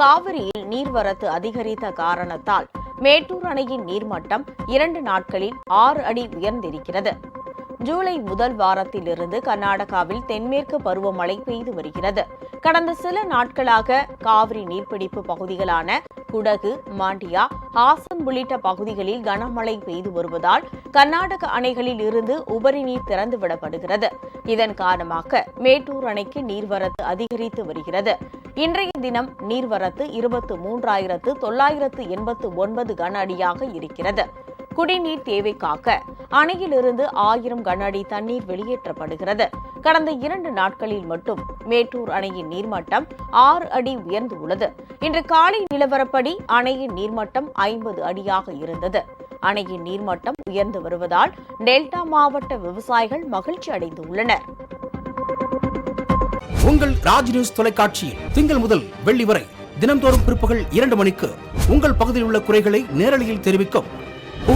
காவிரியில் நீர்வரத்து அதிகரித்த காரணத்தால் மேட்டூர் அணையின் நீர்மட்டம் இரண்டு நாட்களில் ஆறு அடி உயர்ந்திருக்கிறது. ஜூலை முதல் வாரத்திலிருந்து கர்நாடகாவில் தென்மேற்கு பருவமழை பெய்து வருகிறது. கடந்த சில நாட்களாக காவிரி நீர்பிடிப்பு பகுதிகளான குடகு மாண்டியா ஹாசன் உள்ளிட்ட பகுதிகளில் கனமழை பெய்து வருவதால் கர்நாடக அணைகளில் இருந்து உபரி நீர் திறந்துவிடப்படுகிறது. இதன் காரணமாக மேட்டூர் அணைக்கு நீர்வரத்து அதிகரித்து வருகிறது. இன்றைய தினம் நீர்வரத்து இருபத்து மூன்றாயிரத்து தொள்ளாயிரத்து எண்பத்து ஒன்பது கன அடியாக இருக்கிறது. குடிநீர் தேவைக்காக அணையிலிருந்து ஆயிரம் கன அடி தண்ணீர் வெளியேற்றப்படுகிறது. கடந்த இரண்டு நாட்களில் மட்டும் மேட்டூர் அணையின் நீர்மட்டம் ஆறு அடி உயர்ந்துள்ளது இன்று காலை நிலவரப்படி அணையின் நீர்மட்டம் ஐம்பது அடியாக இருந்தது. அணையின் நீர்மட்டம் உயர்ந்து வருவதால் டெல்டா மாவட்ட விவசாயிகள் மகிழ்ச்சி அடைந்துள்ளனர். உங்கள் ராஜ் நியூஸ் தொலைக்காட்சியில் திங்கள் முதல் வெள்ளி வரை தினந்தோறும் பிற்பகல் இரண்டு மணிக்கு உங்கள் பகுதியில் உள்ள குறைகளை நேரலையில் தெரிவிக்கும்